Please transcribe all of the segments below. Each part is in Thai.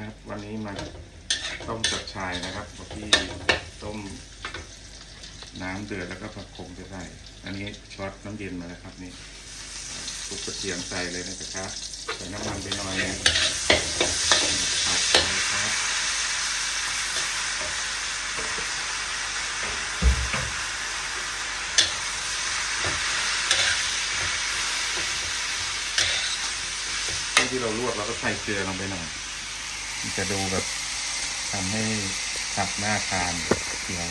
ครับ วันนี้มาต้มจับชายนะครับที่ต้มน้ำเดือดแล้วก็ผักขมจะใส่อันนี้ช็อตน้ำเย็นมาแล้วครับนี่ปุกกระเทียมใส่เลยนะครับใส่น้ำมันไปหน่อยนึงผัดไปครับที่เราลวกเราก็ใส่เกลือลงไปหน่อย มันจะดูแบบทำให้ผักหน้าทานเขียว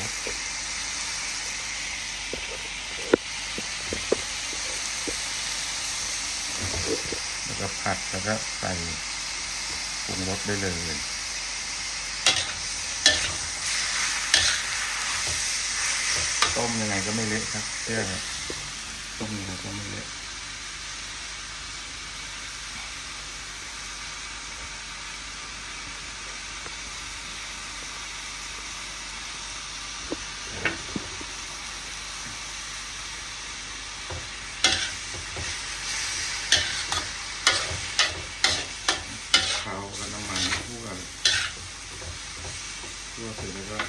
แล้วก็ผัดแล้วก็ใส่ปรุงรสได้เลยต้มยังไงก็ไม่เละครับเชื่อครับต้มยังไงก็ไม่เละ เขาแล้วน้ำมันทั่วเลย ทั่วเสร็จแล้วก็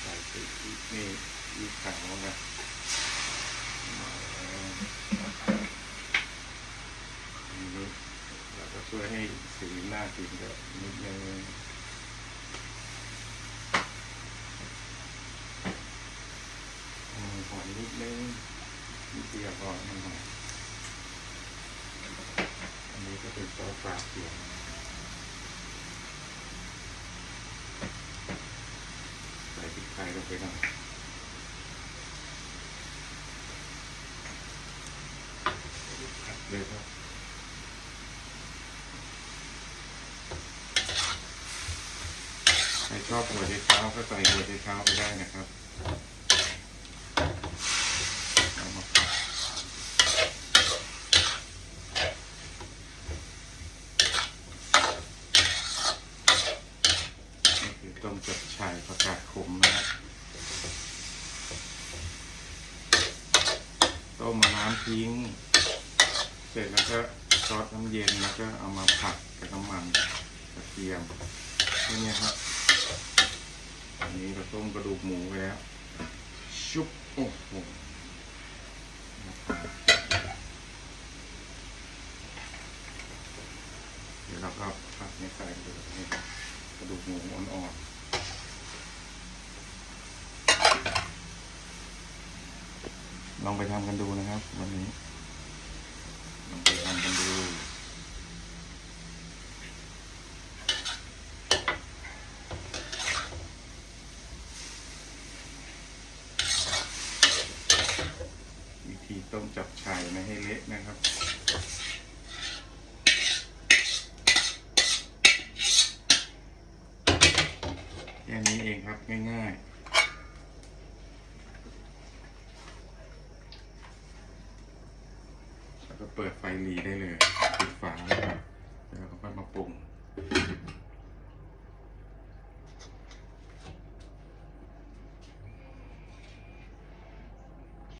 ใส่ไปอีกนี่อีกขาวนะอันนี้แล้วก็ช่วยให้สีหน้ากินก็นิดนึงอืมหอมนิดนึงนิดเดียวพอมันหอมอันนี้ก็เป็นซอสปลาเขียวใส่พริกไทยลงไปหน่อยผัดเลยครับใครชอบหัวไชเท้าก็ใส่หัวไชเท้าไปได้นะครับเอามาผัดนี่คือต้มจับฉ่ายผักกาดขมนะครับ ต้มมาน้ำทิ้ง เสร็จแล้วก็ซอสน้ำเย็นแล้วก็เอามาผัดกับน้ำมันกระเทียมแค่นี้ครับอันนี้เราต้มกระดูกหมูไปแล้ว ชุบโอ้โหเดี๋ยวเราก็ผัดในใส่กระดูกหมูอ่อนๆ ลองไปทำกันดูนะครับ วันนี้ลองไปทำกันดูวิธีต้มจับฉ่ายไม่ให้เละนะครับแค่นี้เองครับง่ายๆ ก็เปิดไฟรีได้เลยปิดฝาแล้วก็แล้วก็มาปรุง